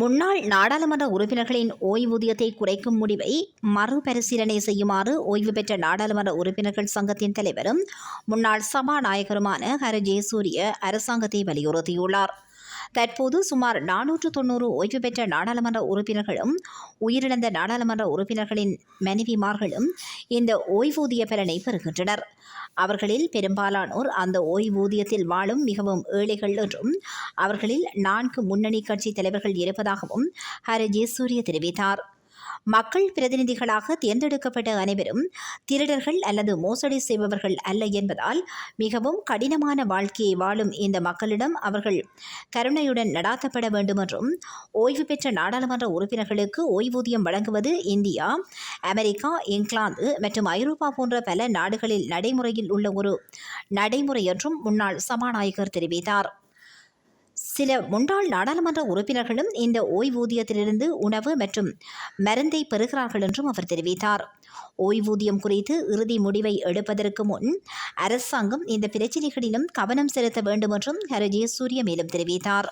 முன்னாள் நாடாளுமன்ற உறுப்பினர்களின் ஓய்வூதியத்தை குறைக்கும் முடிவை மறுபரிசீலனை செய்யுமாறு ஓய்வு பெற்ற நாடாளுமன்ற உறுப்பினர்கள் சங்கத்தின் தலைவரும் முன்னாள் சபாநாயகருமான ஹர ஜெயசூரிய அரசாங்கத்தை வலியுறுத்தியுள்ளார். தற்போது சுமார் நானூற்று தொன்னூறு ஓய்வு பெற்ற நாடாளுமன்ற உறுப்பினர்களும் உயிரிழந்த நாடாளுமன்ற உறுப்பினர்களின் மனைவிமார்களும் இந்த ஓய்வூதிய பலனை பெறுகின்றனர். அவர்களில் பெரும்பாலானோர் அந்த ஓய்வூதியத்தில் வாழும் மிகவும் ஏழைகள் என்றும் அவர்களில் நான்கு முன்னணி கட்சி தலைவர்கள் இருப்பதாகவும் ஹர ஜெயசூரிய தெரிவித்தார். மக்கள் பிரதிநிதிகளாக தேர்ந்தெடுக்கப்பட்ட அனைவரும் திருடர்கள் அல்லது மோசடி செய்பவர்கள் அல்ல என்பதால் மிகவும் கடினமான வாழ்க்கையை வாழும் இந்த மக்களிடம் அவர்கள் கருணையுடன் நடாத்தப்பட வேண்டும் என்றும் ஓய்வு பெற்ற நாடாளுமன்ற உறுப்பினர்களுக்கு ஓய்வூதியம் வழங்குவது இந்தியா அமெரிக்கா இங்கிலாந்து மற்றும் ஐரோப்பா போன்ற பல நாடுகளில் நடைமுறையில் உள்ள ஒரு நடைமுறை என்றும் முன்னாள் சபாநாயகர் தெரிவித்தார். சில முன்னாள் நாடாளுமன்ற உறுப்பினர்களும் இந்த ஓய்வூதியத்திலிருந்து உணவு மற்றும் மருந்தை பெறுகிறார்கள் என்றும் அவர் தெரிவித்தார். ஓய்வூதியம் குறித்து இறுதி முடிவை எடுப்பதற்கு முன் அரசாங்கம் இந்த பிரச்சினைகளிலும் கவனம் செலுத்த வேண்டும் என்றும் ஹர சூரிய மேலும் தெரிவித்தார்.